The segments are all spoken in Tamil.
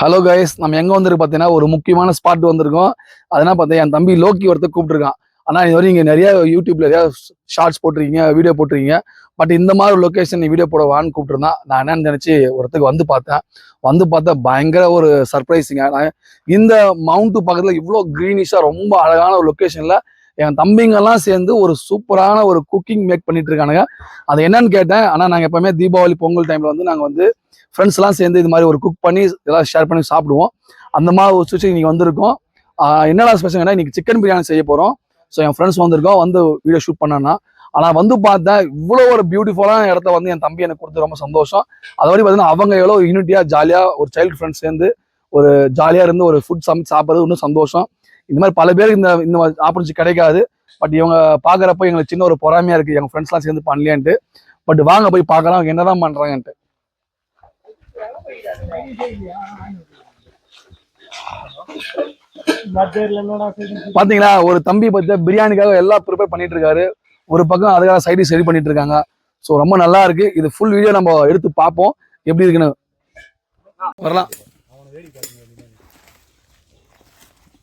ஹலோ கைஸ் நம்ம எங்க வந்திருக்கு பார்த்தீங்கன்னா ஒரு முக்கியமான ஸ்பாட் வந்திருக்கோம். அதனா பார்த்தா என் தம்பி லோக்கி ஒருத்தர் கூப்பிட்டுருக்கான். ஆனால் இது வரையும் இங்கே நிறைய யூடியூப்ல நிறைய ஷார்ட்ஸ் போட்டிருக்கீங்க வீடியோ போட்டிருக்கீங்க. பட் இந்த மாதிரி ஒரு லொக்கேஷன் நீ வீடியோ போடவான்னு கூப்பிட்டுருந்தான் நான் என்னன்னு நினச்சி ஒருத்தருக்கு வந்து பார்த்தேன். வந்து பார்த்தா பயங்கர ஒரு சர்ப்ரைஸிங்க நான் இந்த மவுண்ட்டு பக்கத்தில் இவ்வளோ க்ரீனிஷாக ரொம்ப அழகான ஒரு லொக்கேஷனில் என் தம்பிங்கெல்லாம் சேர்ந்து ஒரு சூப்பரான ஒரு குக்கிங் மேக் பண்ணிட்டு இருக்கானுங்க அது என்னன்னு கேட்டேன். ஆனால் நாங்கள் எப்பவுமே தீபாவளி பொங்கல் டைமில் வந்து நாங்கள் வந்து ஃப்ரெண்ட்ஸ்லாம் சேர்ந்து இது மாதிரி ஒரு குக் பண்ணி எல்லாம் ஷேர் பண்ணி சாப்பிடுவோம். அந்த மாதிரி ஒரு சுச்சுவேஷன் இன்னைக்கு வந்திருக்கோம். என்னடா ஸ்பெஷல்னா இன்னைக்கு சிக்கன் பிரியாணி செய்ய போகிறோம் ஸோ என் ஃப்ரெண்ட்ஸ் வந்திருக்கோம். வந்து வீடியோ ஷூட் பண்ணேன்னா ஆனால் வந்து பார்த்தேன் இவ்வளோ ஒரு பியூட்டிஃபுல்லான இடத்த வந்து என் தம்பி எனக்கு கொடுத்து ரொம்ப சந்தோஷம். அதை மாதிரி பார்த்தீங்கன்னா அவங்க எவ்வளோ யூனிட்டியாக ஜாலியாக ஒரு சைல்டு ஃப்ரெண்ட்ஸ் சேர்ந்து ஒரு ஜாலியாக இருந்து ஒரு ஃபுட் சமைச்சு சாப்பிட்றது இன்னும் சந்தோஷம். இந்த மாதிரி பல பேருக்கு இந்த இந்த ஆப்பர்ச்சுனிட்டி கிடைக்காது. பட் இவங்க பார்க்குறப்ப எங்களுக்கு சின்ன ஒரு பொறாமையாக இருக்குது எங்கள் ஃப்ரெண்ட்ஸ்லாம் சேர்ந்து பண்ணலையான்ட்டு. பட் வாங்க போய் பார்க்கலாம் அவங்க என்னதான் பண்ணுறாங்கன்ட்டு பாத்தீங்களா? ஒரு தம்பி பத்தி பிரியாணிக்காக எல்லாம் ப்ரிப்பேர் பண்ணிட்டு இருக்காரு ஒரு பக்கம் அதுக்காக சைடு ரெடி பண்ணிட்டு இருக்காங்க ஸோ ரொம்ப நல்லா இருக்கு. இது ஃபுல் வீடியோ நம்ம எடுத்து பார்ப்போம். எப்படி இருக்குன்னு. வரலாம்.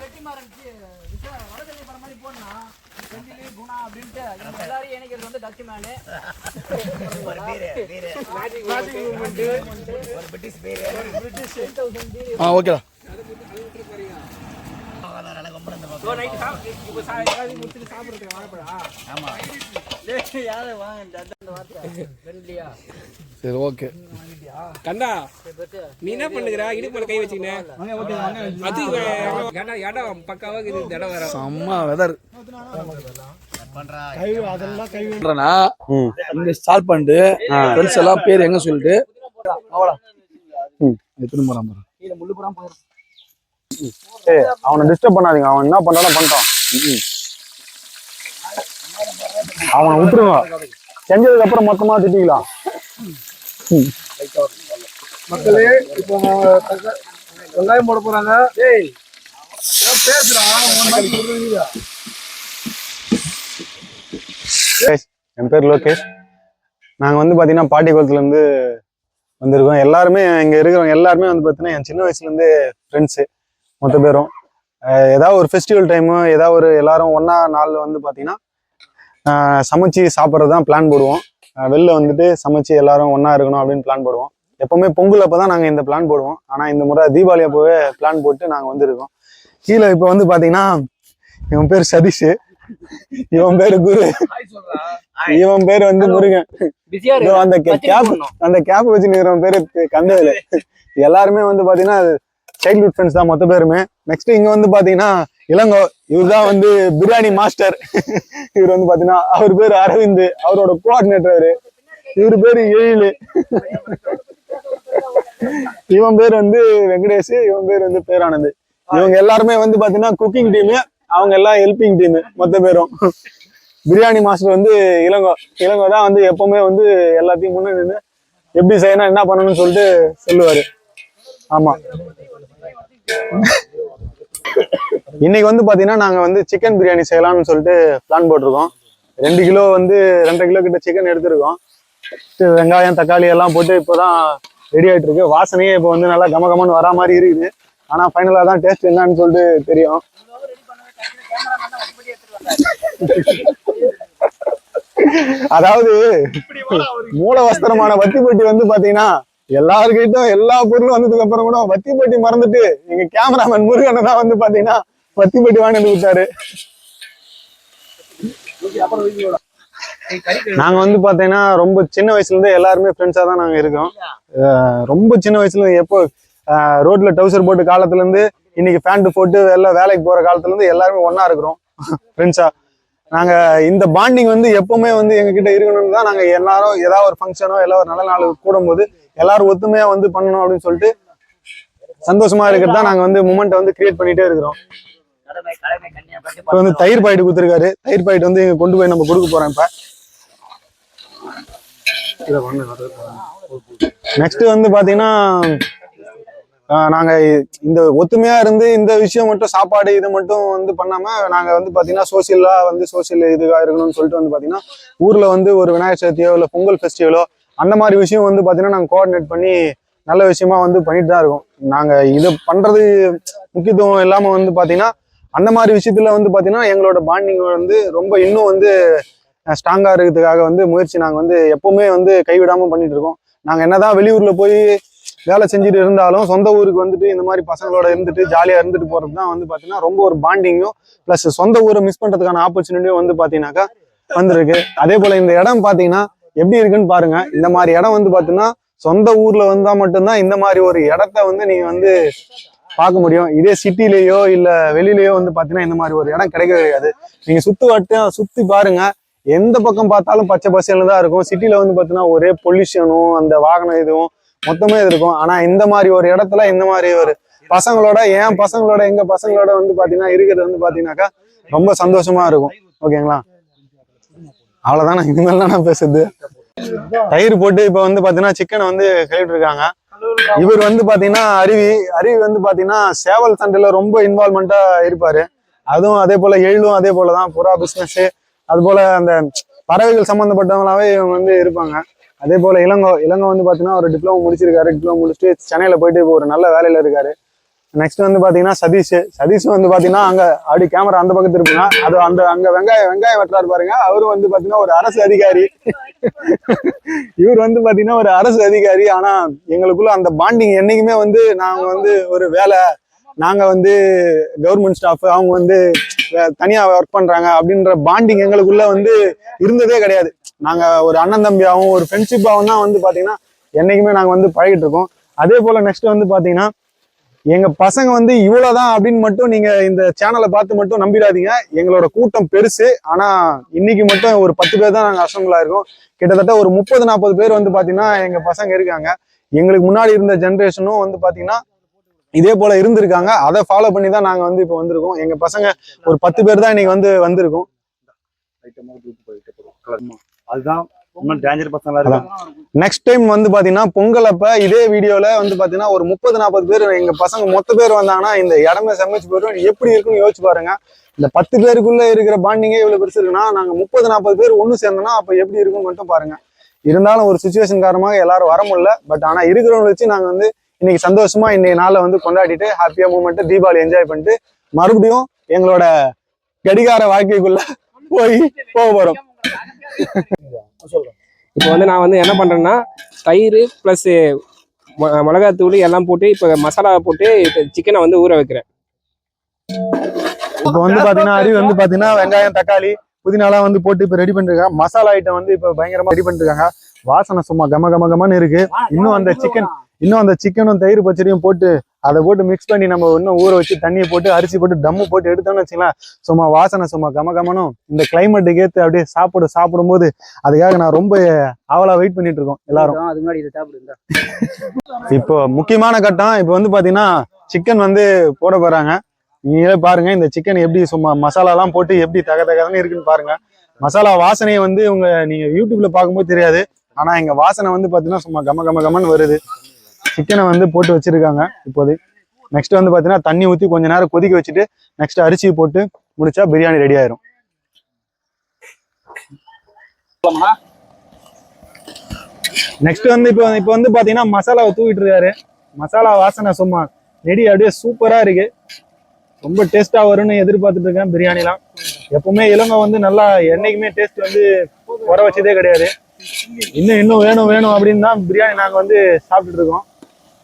வெட்டி மாறன் வடதலை படம் மாதிரி போனா செந்திலி குணா அப்படின்ட்டு. இவங்க எல்லாரையும் இணைக்கிறது வந்து டச்சு மேனு ஆ ஓகேடா சரி ஓகே. கண்டா நீ என்ன பண்ணுகிற? இடுப்புல கை வச்சுக்கின அது இடம் இடம் பக்காவாக இருக்குது இந்த இடம் வேற. செம்ம வெதர் கை அதெல்லாம் கை பண்றேன்னா இங்க ஸ்டார்ட் பண்ணிட்டு ஃப்ரெண்ட்ஸ் எல்லாம் பேர் எங்க சொல்லிட்டு? எத்தனை போறான் பாரு. அவனை டிஸ்டர்ப் பண்ணாதீங்க. அவன் என்ன பண்ணாலும் பண்ணிட்டான் அவனை விட்டுருங்க. செஞ்சதுக்கு அப்புறம் மொத்தமா திட்டிக்கலாம். மக்களே இப்போ வெங்காயம் போட போறாங்க. டேய் என் பேர் லோகேஷ். நாங்க வந்து பாத்தீங்கன்னா பாட்டி குளத்துல இருந்து வந்திருக்கோம். எல்லாருமே இங்க இருக்கிறவங்க எல்லாருமே வந்து பாத்தீங்கன்னா என் சின்ன வயசுல இருந்து ஃப்ரெண்ட்ஸு மொத்த பேரும். ஏதாவது ஒரு ஃபெஸ்டிவல் டைமு ஏதாவது ஒரு எல்லாரும் ஒண்ணா நாள் வந்து பாத்தீங்கன்னா அஹ் சமைச்சு சாப்பிட்றது தான் பிளான் போடுவோம் வெளில வந்துட்டு சமைச்சு எல்லாரும் ஒண்ணா இருக்கணும் அப்படின்னு பிளான் போடுவோம். எப்பவுமே பொங்கல் அப்போ தான் நாங்கள் இந்த பிளான் போடுவோம். ஆனால் இந்த முறை தீபாவளி அப்போவே பிளான் போட்டு நாங்கள் வந்திருக்கோம். கீழே இப்போ வந்து பாத்தீங்கன்னா இவன் பேர் சதீஷ். இவன் பேர் குரு. இவன் பேர் வந்து முருகன். அந்த கேப் அந்த கேப் வச்சு நிக்கிறவன் பேரு கந்தவேலு. எல்லாருமே வந்து பாத்தீங்கன்னா சைல்ட்ஹுட் ஃப்ரெண்ட்ஸ் தான் மொத்த பேருமே. நெக்ஸ்ட் இங்க வந்து பாத்தீங்கன்னா இளங்கோ இவர் தான் வந்து பிரியாணி மாஸ்டர் இவர் வந்து பாத்தீங்கன்னா அவர் பேர் அரவிந்த் அவரோட கோஆர்டினேட்டர் இவர் பேரு எழிலு. இவன் பேர் வந்து வெங்கடேஷ் இவன் பேர் வந்து பேரானந்த். இவங்க எல்லாருமே வந்து பாத்தீங்கன்னா குக்கிங் டீமு அவங்க எல்லாம் ஹெல்பிங் டீம் மொத்த பேரும். பிரியாணி மாஸ்டர் வந்து இளங்கோ. இளங்கோ தான் வந்து எப்பவுமே வந்து எல்லாத்தையும் முன்னே நின்று எப்படி செய்யணும் என்ன பண்ணணும்னு சொல்லிட்டு சொல்லுவாரு. ஆமா. இன்னைக்கு வந்து பாத்தீங்கன்னா நாங்க வந்து சிக்கன் பிரியாணி செய்யலாம்னு சொல்லிட்டு பிளான் போட்டிருக்கோம். ரெண்டு கிலோ வந்து ரெண்டரை கிலோ கிட்ட சிக்கன் எடுத்திருக்கோம். வெங்காயம் தக்காளி எல்லாம் போட்டு இப்போதான் ரெடி ஆயிட்டு இருக்கு. வாசனையே இப்போ வந்து நல்லா கம கமன்னு வரா மாதிரி இருக்குது. ஆனா ஃபைனலா தான் டேஸ்ட் என்னன்னு சொல்லிட்டு தெரியும். அதாவது மூல வஸ்திரமான வத்திப்பட்டி வந்து பாத்தீங்கன்னா எல்லாருக்கிட்டும் எல்லா பொருளும் வந்ததுக்கு அப்புறம் கூட வத்திப்பட்டி மறந்துட்டு எங்க கேமராமேன் முருகனை தான் வந்து பாத்தீங்கன்னா வத்திப்பட்டி வாங்கிட்டு விட்டாரு நாங்க வந்து பாத்தீங்கன்னா ரொம்ப சின்ன வயசுல இருந்து எல்லாருமே ஃப்ரெண்ட்ஸா தான் நாங்க இருக்கோம். ரொம்ப சின்ன வயசுல இருந்து எப்போ ரோட்ல டவுசர் போட்டு காலத்துல இருந்து இன்னைக்கு பேண்ட் போட்டு எல்லாம் வேலைக்கு போற காலத்துல இருந்து எல்லாருமே ஒன்னா இருக்கிறோம். ஃப்ரெண்ட்ஸா நாங்க இந்த பாண்டிங் வந்து எப்பவுமே வந்து எங்ககிட்ட இருக்கணும்னு தான் நாங்க எல்லாரும் ஏதாவது ஒரு ஃபங்க்ஷனோ எல்லா ஒரு நல்ல நாள் கூடும்போது எல்லாரும் ஒத்துமையா வந்து பண்ணணும் அப்படின்னு சொல்லிட்டு சந்தோஷமா இருக்கிறது தான் நாங்க வந்து மூமெண்ட்டை வந்து கிரியேட் பண்ணிட்டே இருக்கிறோம். இப்போ வந்து தயிர் பாயிட் கொடுத்துருக்காரு. தயிர் பாயிட் வந்து இங்க கொண்டு போய் நம்ம கொடுக்க போறோம் இப்ப. நெக்ஸ்ட் வந்து பாத்தீங்கன்னா நாங்க இந்த ஒத்துமையா இருந்து இந்த விஷயம் மட்டும் சாப்பாடு இது மட்டும் வந்து பண்ணாம நாங்க வந்து பாத்தீங்கன்னா சோசியலா வந்து சோசியல் இதுவா இருக்கணும்னு சொல்லிட்டு வந்து பாத்தீங்கன்னா ஊர்ல வந்து ஒரு விநாயகர் சதுர்த்தியோ இல்ல பொங்கல் ஃபெஸ்டிவலோ அந்த மாதிரி விஷயம் வந்து பார்த்தீங்கன்னா நாங்கள் கோஆர்டினேட் பண்ணி நல்ல விஷயமா வந்து பண்ணிட்டு தான் இருக்கோம். நாங்கள் இது பண்ணுறது முக்கியத்துவம் இல்லாமல் வந்து பார்த்தீங்கன்னா அந்த மாதிரி விஷயத்துல வந்து பார்த்தீங்கன்னா எங்களோட பாண்டிங் வந்து ரொம்ப இன்னும் வந்து ஸ்ட்ராங்காக இருக்கிறதுக்காக வந்து முயற்சி நாங்கள் வந்து எப்போவுமே வந்து கைவிடாமல் பண்ணிட்டு இருக்கோம். நாங்கள் என்னதான் வெளியூரில் போய் வேலை செஞ்சுட்டு இருந்தாலும் சொந்த ஊருக்கு வந்துட்டு இந்த மாதிரி பசங்களோட இருந்துட்டு ஜாலியாக இருந்துட்டு போகிறது தான் வந்து பார்த்தீங்கன்னா ரொம்ப ஒரு பாண்டிங்கும் ப்ளஸ் சொந்த ஊரை மிஸ் பண்ணுறதுக்கான ஆப்பர்ச்சுனிட்டியும் வந்து பார்த்தீங்கன்னாக்கா வந்திருக்கு. அதே போல் இந்த இடம் பார்த்தீங்கன்னா எப்படி இருக்குன்னு பாருங்க. இந்த மாதிரி இடம் வந்து பாத்தீங்கன்னா சொந்த ஊர்ல வந்தா மட்டும்தான் இந்த மாதிரி ஒரு இடத்த வந்து நீங்க வந்து பார்க்க முடியும். இதே சிட்டிலேயோ இல்ல வெளியிலயோ வந்து பாத்தீங்கன்னா இந்த மாதிரி ஒரு இடம் கிடைக்கவே கிடையாது. நீங்க சுத்து வட்டம் சுத்தி பாருங்க. எந்த பக்கம் பார்த்தாலும் பச்சை பசேல்னு தான் இருக்கும். சிட்டில வந்து பாத்தீங்கன்னா ஒரே பொல்யூஷனும் அந்த வாகனம் இதுவும் மொத்தமே இது இருக்கும். ஆனா இந்த மாதிரி ஒரு இடத்துல இந்த மாதிரி ஒரு பசங்களோட என் பசங்களோட எங்க பசங்களோட வந்து பாத்தீங்கன்னா இருக்கிறது வந்து பாத்தீங்கன்னாக்கா ரொம்ப சந்தோஷமா இருக்கும். ஓகேங்களா? அவ்வளவுதான். இது இனிமேல் தான் நான் பேசுறது. தயிர் போட்டு இப்ப வந்து பாத்தீங்கன்னா சிக்கனை வந்து கழுவிட்டு இருக்காங்க. இவர் வந்து பாத்தீங்கன்னா அருவி அருவி வந்து பாத்தீங்கன்னா சேவல் சண்டையில் ரொம்ப இன்வால்மெண்டா இருப்பாரு. அதுவும் அதே போல எள்ளும் அதே போலதான் புறா பிசினஸ் அது போல அந்த பறவைகள் சம்பந்தப்பட்டவங்களாவே இவங்க வந்து இருப்பாங்க. அதே போல இளங்கோ இளங்கோ வந்து பாத்தீங்கன்னா ஒரு டிப்ளமோ முடிச்சிருக்காரு. டிப்ளமோ முடிச்சுட்டு சென்னையில போயிட்டு இப்போ ஒரு நல்ல வேலையில இருக்காரு. நெக்ஸ்ட் வந்து பாத்தீங்கன்னா சதீஷ். சதீஷ் வந்து பாத்தீங்கன்னா அங்க அப்படி கேமரா அந்த பக்கத்து இருக்குன்னா அது அந்த அங்க வெங்காயம் வெங்காயம் வெட்டுறாரு பாருங்க. அவரும் வந்து பாத்தீங்கன்னா ஒரு அரசு அதிகாரி. இவர் வந்து பாத்தீங்கன்னா ஒரு அரசு அதிகாரி. ஆனா எங்களுக்குள்ள அந்த பாண்டிங் என்னைக்குமே வந்து நாங்க வந்து ஒரு வேலை. நாங்க வந்து கவர்மெண்ட் ஸ்டாஃப் அவங்க வந்து தனியா ஒர்க் பண்றாங்க அப்படின்ற பாண்டிங் எங்களுக்குள்ள வந்து இருந்ததே கிடையாது. நாங்க ஒரு அண்ணன் தம்பியாவும் ஒரு ஃப்ரெண்ட்ஷிப்பாகவும் தான் வந்து பாத்தீங்கன்னா என்னைக்குமே நாங்க வந்து பழகிட்டு இருக்கோம். அதே போல நெக்ஸ்ட் வந்து பாத்தீங்கன்னா எங்க பசங்க வந்து இவ்வளவுதான் அப்படின்னு மட்டும் நீங்க இந்த சேனலை பார்த்து மட்டும் நம்பிடாதீங்க. எங்களோட கூட்டம் பெருசு. ஆனா இன்னைக்கு மட்டும் ஒரு பத்து பேர் தான் நாங்க அசம்பிளா இருக்கோம். கிட்டத்தட்ட ஒரு முப்பது நாற்பது பேர் வந்து பாத்தீங்கன்னா எங்க பசங்க இருக்காங்க. எங்களுக்கு முன்னாடி இருந்த ஜென்ரேஷனும் வந்து பாத்தீங்கன்னா இதே போல இருந்திருக்காங்க. அதை ஃபாலோ பண்ணி தான் நாங்க வந்து இப்போ வந்திருக்கோம். எங்க பசங்க ஒரு பத்து பேர் தான் இன்னைக்கு வந்து வந்திருக்கோம். அதுதான் நெக்ஸ்ட் டைம் வந்து பாத்தீங்கன்னா பொங்கல் அப்ப இதே வீடியோல வந்து பாத்தீங்கன்னா ஒரு முப்பது நாற்பது பேர் எங்க பசங்க மொத்த பேர் வந்தாங்கன்னா இந்த இடமே சமைச்சு போயிடும். எப்படி இருக்குன்னு யோசிச்சு பாருங்க. இந்த பத்து பேருக்குள்ள இருக்கிற பாண்டிங்கே இவ்வளவு பெருசு இருக்குன்னா நாங்க முப்பது நாற்பது பேர் ஒண்ணு சேர்ந்தோம்னா அப்ப எப்படி இருக்குன்னு மட்டும் பாருங்க. இருந்தாலும் ஒரு சுச்சுவேஷன் காரணமாக எல்லாரும் வர முடியல. பட் ஆனா இருக்கிறவங்க வச்சு நாங்க வந்து இன்னைக்கு சந்தோஷமா இன்னைக்கு நாளை வந்து கொண்டாடிட்டு ஹாப்பியா மூமெண்ட் தீபாவளி என்ஜாய் பண்ணிட்டு மறுபடியும் எங்களோட கடிகார வாழ்க்கைக்குள்ள போய் போக போறோம். இப்போ வந்து நான் வந்து என்ன பண்றேன்னா தயிர் ப்ளஸ் மிளகாத்தூள் எல்லாம் போட்டு இப்போ மசாலா போட்டு சிக்கனை வந்து ஊற வைக்கிறேன். இப்போ வந்து பாத்தீங்கன்னா அருவி வந்து பாத்தீங்கன்னா வெங்காயம் தக்காளி புதினாலாம் வந்து போட்டு இப்போ ரெடி பண்ணிருக்காங்க மசாலா ஐட்டம் வந்து இப்போ பயங்கரமா ரெடி பண்ணிருக்காங்க வாசனை சும்மா கம கம கமன்னு இருக்கு. இன்னும் அந்த சிக்கன் இன்னும் அந்த சிக்கனும் தயிர் பச்சடியும் போட்டு அதை போட்டு மிக்ஸ் பண்ணி நம்ம இன்னும் ஊற வச்சு தண்ணியை போட்டு அரிசி போட்டு டம்மு போட்டு எடுத்தோம்னு வச்சுக்கலாம் சும்மா வாசனை சும்மா கம கமனும் இந்த கிளைமேட்டுக்கு ஏத்து அப்படியே சாப்பிடு சாப்பிடும்போது அதுக்காக நான் ரொம்ப ஆவலா வெயிட் பண்ணிட்டு இருக்கோம் எல்லாரும். அது முன்னாடி இதை சாப்பிடுங்க இப்போ முக்கியமான கட்டம் இப்போ வந்து பாத்தீங்கன்னா சிக்கன் வந்து போட போறாங்க. நீங்களே பாருங்க இந்த சிக்கன் எப்படி சும்மா மசாலாலாம் போட்டு எப்படி தக தகன்னு இருக்குன்னு பாருங்க. மசாலா வாசனையை வந்து உங்க நீங்க யூடியூப்ல பார்க்கும்போது தெரியாது. ஆனா எங்க வாசனை வந்து பாத்தீங்கன்னா சும்மா கம கம கமன்னு வருது. சிக்கனை வந்து போட்டு வச்சிருக்காங்க. இப்போது நெக்ஸ்ட் வந்து பார்த்தீங்கன்னா தண்ணி ஊற்றி கொஞ்ச நேரம் கொதிக்க வச்சுட்டு நெக்ஸ்ட் அரிசி போட்டு முடிச்சா பிரியாணி ரெடி ஆயிரும். நெக்ஸ்ட் வந்து இப்போ இப்போ வந்து பார்த்தீங்கன்னா மசாலாவை தூவிட்டு இருக்காரு. மசாலா வாசனை சும்மா ரெடி அப்படியே சூப்பராக இருக்கு. ரொம்ப டேஸ்ட்டாக வரும்னு எதிர்பார்த்துட்டு இருக்கேன் பிரியாணிலாம். எப்பவுமே இளங்க வந்து நல்லா என்னைக்குமே டேஸ்ட் வந்து குறை வச்சதே கிடையாது. இன்னும் இன்னும் வேணும் வேணும் அப்படின்னு தான் பிரியாணி நாங்கள் வந்து சாப்பிட்டுட்டு இருக்கோம்.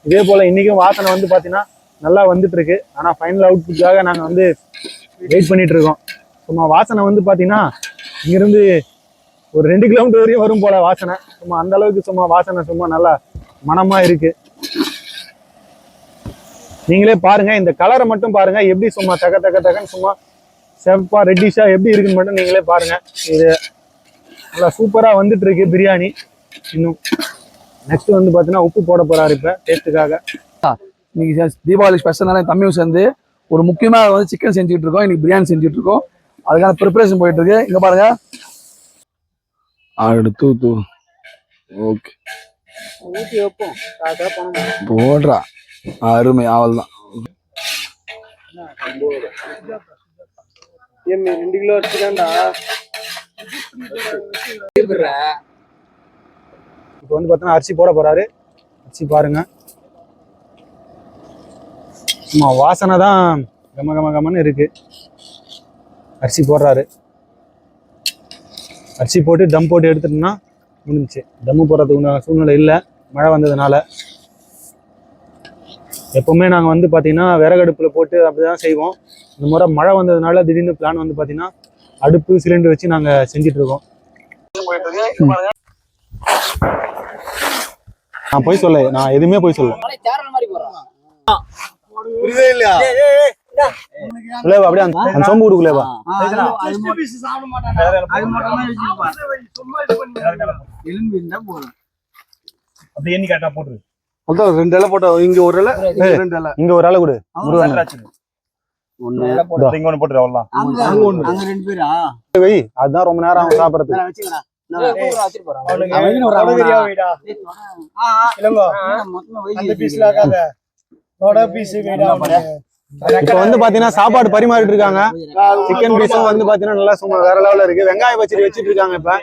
இதே போல இன்னைக்கும் வாசனை வந்து பார்த்தீங்கன்னா நல்லா வந்துட்டு இருக்கு. ஆனால் ஃபைனல் அவுட்புட்காக நாங்கள் வந்து வெயிட் பண்ணிட்டு இருக்கோம். சும்மா வாசனை வந்து பார்த்தீங்கன்னா இங்கிருந்து ஒரு ரெண்டு கிலோமீட்டர் வரையும் வரும் போல வாசனை. சும்மா அந்த அளவுக்கு சும்மா வாசனை சும்மா நல்லா மனமா இருக்கு. நீங்களே பாருங்க இந்த கலரை மட்டும் பாருங்க. எப்படி சும்மா தக்க தக்க தகன்னு சும்மா செவப்பா ரெட்டிஷா எப்படி இருக்குன்னு மட்டும் நீங்களே பாருங்க. இது நல்லா சூப்பரா வந்துட்டு இருக்கு பிரியாணி. இன்னும் நெக்ஸ்ட் வந்து பாத்தீங்கன்னா உப்பு போட போறாரு இப்ப டேஸ்ட்டுக்காக இன்னைக்கு சே- தீபாவளி ஸ்பெஷலான என் தம்பியும் சேர்ந்து ஒரு முக்கியமாக வந்து சிக்கன் செஞ்சுட்டு இருக்கோம். இன்னைக்கு பிரியாணி செஞ்சுட்டு இருக்கோம். அதுக்கான ப்ரிப்பரேஷன் போயிட்டு இருக்கு. இங்க பாருங்க. அடுத்து தூ ஓகே போடுறா. அருமை அவள் தான் ரெண்டு கிலோ வச்சுதான்டா. இப்போ வந்து பார்த்தோன்னா அரிசி போட போறாரு. அரிசி பாருங்க. ஆமாம் வாசனை தான் கம கம கமன்னு இருக்கு. அரிசி போடுறாரு. அரிசி போட்டு தம் போட்டு எடுத்துட்டோம்னா முடிஞ்சுச்சு. தம்மு போடுறதுக்கு உண்டான சூழ்நிலை இல்லை. மழை வந்ததுனால. எப்போவுமே நாங்கள் வந்து பார்த்தீங்கன்னா விறகடுப்பில் போட்டு அப்படிதான் செய்வோம். இந்த முறை மழை வந்ததுனால திடீர்னு பிளான் வந்து பார்த்தீங்கன்னா அடுப்பு சிலிண்டர் வச்சு நாங்கள் செஞ்சிட்ருக்கோம் நான் போய் சொல்ல நான் எதுவுமே போய் சொல்ல குலேவா அப்படியே அந்த சொம்பு எண்ணி கரெக்டா போட்டுரு. அதான் ரெண்டு இலை இங்க ஒரு இலை இங்க ரெண்டு இலை. இங்க ஒரு ஆளு கொடு முருகன். ஒண்ணு. இங்க ஒண்ணு போட்டுரு அவ்வளவுதான். அங்க ஒண்ணு. அங்க ரெண்டு பேரா? வை அதுதான் ரொம்ப நேரம் வச்சுட்டு போறான் இப்போ வந்து பாத்தீங்கன்னா சாப்பாடு பரிமாறிட்டு இருக்காங்க. சிக்கன் பீஸும் வந்து பாத்தீங்கன்னா நல்லா சும்மா வேற லெவல்ல இருக்கு. வெங்காய பச்சடி வச்சிட்டு இருக்காங்க இப்ப.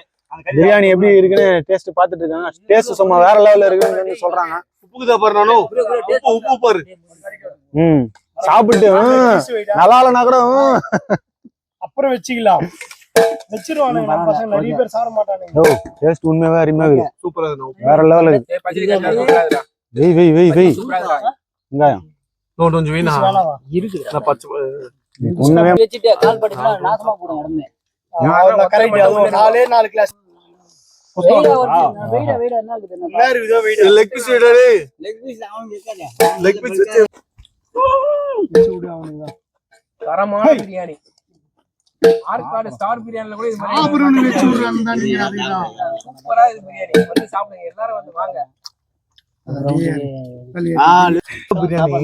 பிரியாணி எப்படி இருக்குன்னு டேஸ்ட் பாத்துட்டு இருக்காங்க. டேஸ்ட் சும்மா வேற லெவல்ல இருக்குன்னு சொல்றாங்க. உப்புக்குதா பாரு நானும் உப்பு உப்பு பாரு. ம் சாப்பிட்டு நல்லா இல்லைனா கூட. அப்புறம் வச்சுக்கலாம். டேஸ்ட் உண்மையாவே அருமையா இருக்கு. சூப்பரா இருக்கு. வேற லெவல்ல இருக்கு வெய் வெய் வெய் வெய். வெங்காயம். கொஞ்சம் வீணா? நான் பச்சை உண்மையாவே வச்சுட்டு கால் பட்டுச்சுன்னா நாசமா போடும் அவ்வளவு correct. அது நாலே நாலு glass leg piece leg piece leg piece தரமான பிரியாணி. ஆற்காடு ஸ்டார் பிரியாணில கூட இது மாதிரி சூப்பரா இது பிரியாணி. வந்து சாப்பிடுங்க. எல்லாரும் வந்து வாங்க. பிரியாணி.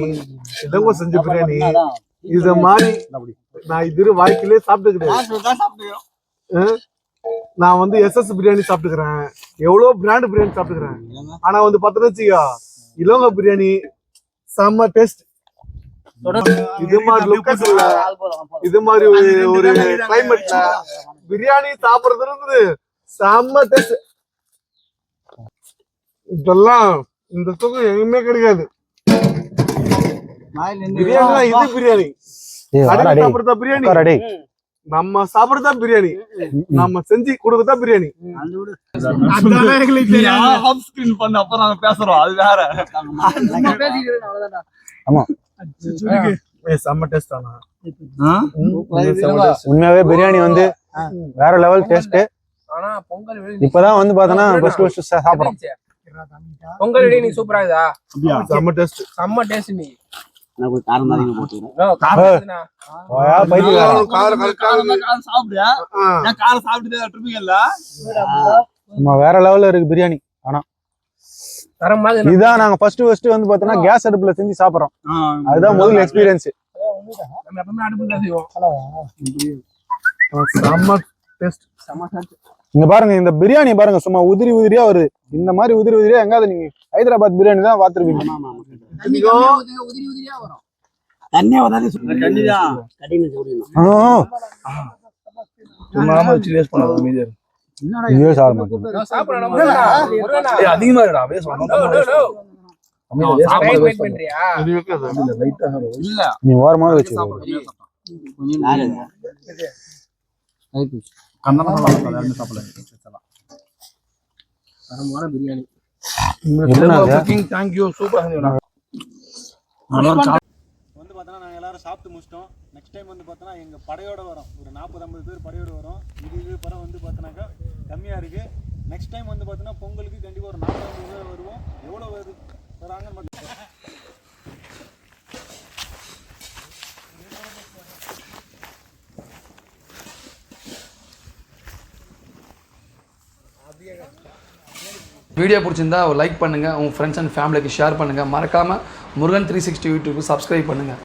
செஞ்ச பிரியாணி. இத மாதிரி நான் இது வாழ்க்கையிலே சாப்பிட்டுக்கிறேன் நான் வந்து எஸ்எஸ் பிரியாணி சாப்பிட்டுக்கிறேன். எவ்வளவு பிராண்ட் பிரியாணி சாப்பிட்டுக்கிறேன். ஆனா வந்து பார்த்தோன்னு வச்சுக்கோ இளங்கோ பிரியாணி செம்ம டேஸ்ட் இது மாதிரி லொக்கேஷன்ல இது மாதிரி ஒரு ஒரு கிளைமேட்ல பிரியாணி சாப்பிடுறது செம்ம டேஸ்ட் இதெல்லாம் இந்த சுகம் எங்கேயுமே கிடைக்காது. பிரியாணி இது பிரியாணி. சாப்பிடுறதா பிரியாணி. நம்ம சாப்பிடுறதா பிரியாணி. நம்ம செஞ்சு கொடுக்கறதா பிரியாணி. ஆஃப் ஸ்கிரீன் பண்ண? அப்ப நாங்க பேசுறோம். அது வேற. ஏய், செம்ம டேஸ்ட் ஆனா. உண்மையாவே பிரியாணி வந்து வேற லெவல் டேஸ்ட் ஆனா இப்பதான் வந்து பார்த்தோன்னா ஃபர்ஸ்ட் ஃபர்ஸ்ட் சாப்பிடுறோம் பொங்கல் நீ சூப்பரா இருக்குதா? செம்ம டேஸ்ட் செம்ம டேஸ்ட் நீ. வேற லெவல்ல இருக்கு பிரியாணி. தரமா இருக்கு. இதுதான் நாங்க ஃபர்ஸ்ட் ஃபர்ஸ்ட் வந்து பார்த்தோன்னா கேஸ் அடுப்புல செஞ்சு சாப்பிடுறோம். அதுதான் முதல் எக்ஸ்பீரியன்ஸ் நம்ம எப்பவுமே அடுப்புல செய்வோம். செம்ம டேஸ்ட் இங்க பாருங்க இந்த பிரியாணி பாருங்க சும்மா உதிரி உதிரியா வருது இந்த மாதிரி உதிரி உதிரியா எங்காவது நீங்க ஹைதராபாத் பிரியாணி தான் பாத்துருப்பீங்க உதிரி உதிரியா வரும். தண்ணியா ஐயோ சார் மாட்டேன் அதிகமா இருக்கா அப்படியே? லைட்டா நீ ஓரமாக வச்சு பிரியாணி. எப்படின்னா அது? தேங்க் யூ சூப்பர் பார்த்தோன்னா நாங்கள் எல்லோரும் சாப்பிட்டு முடிச்சிட்டோம். நெக்ஸ்ட் டைம் வந்து பார்த்தோன்னா எங்கள் படையோடு வரும். ஒரு நாற்பது ஐம்பது பேர் படையோட வரும். இது இது படம் வந்து பார்த்தோன்னாக்கா கம்மியாக இருக்குது நெக்ஸ்ட் டைம் வந்து பார்த்தோன்னா பொங்கலுக்கு கண்டிப்பாக ஒரு நாற்பது ஐம்பது பேர் வருவோம். எவ்வளோ வருது வராங்கன்னு மட்டும் வீடியோ பிடிச்சிருந்தா லைக் பண்ணுங்கள் உங்கள் ஃப்ரெண்ட்ஸ் அண்ட் ஃபேமிலிக்கு ஷேர் பண்ணுங்கள் மறக்காமல் Murugan three sixty YouTube subscribe பண்ணுங்கள்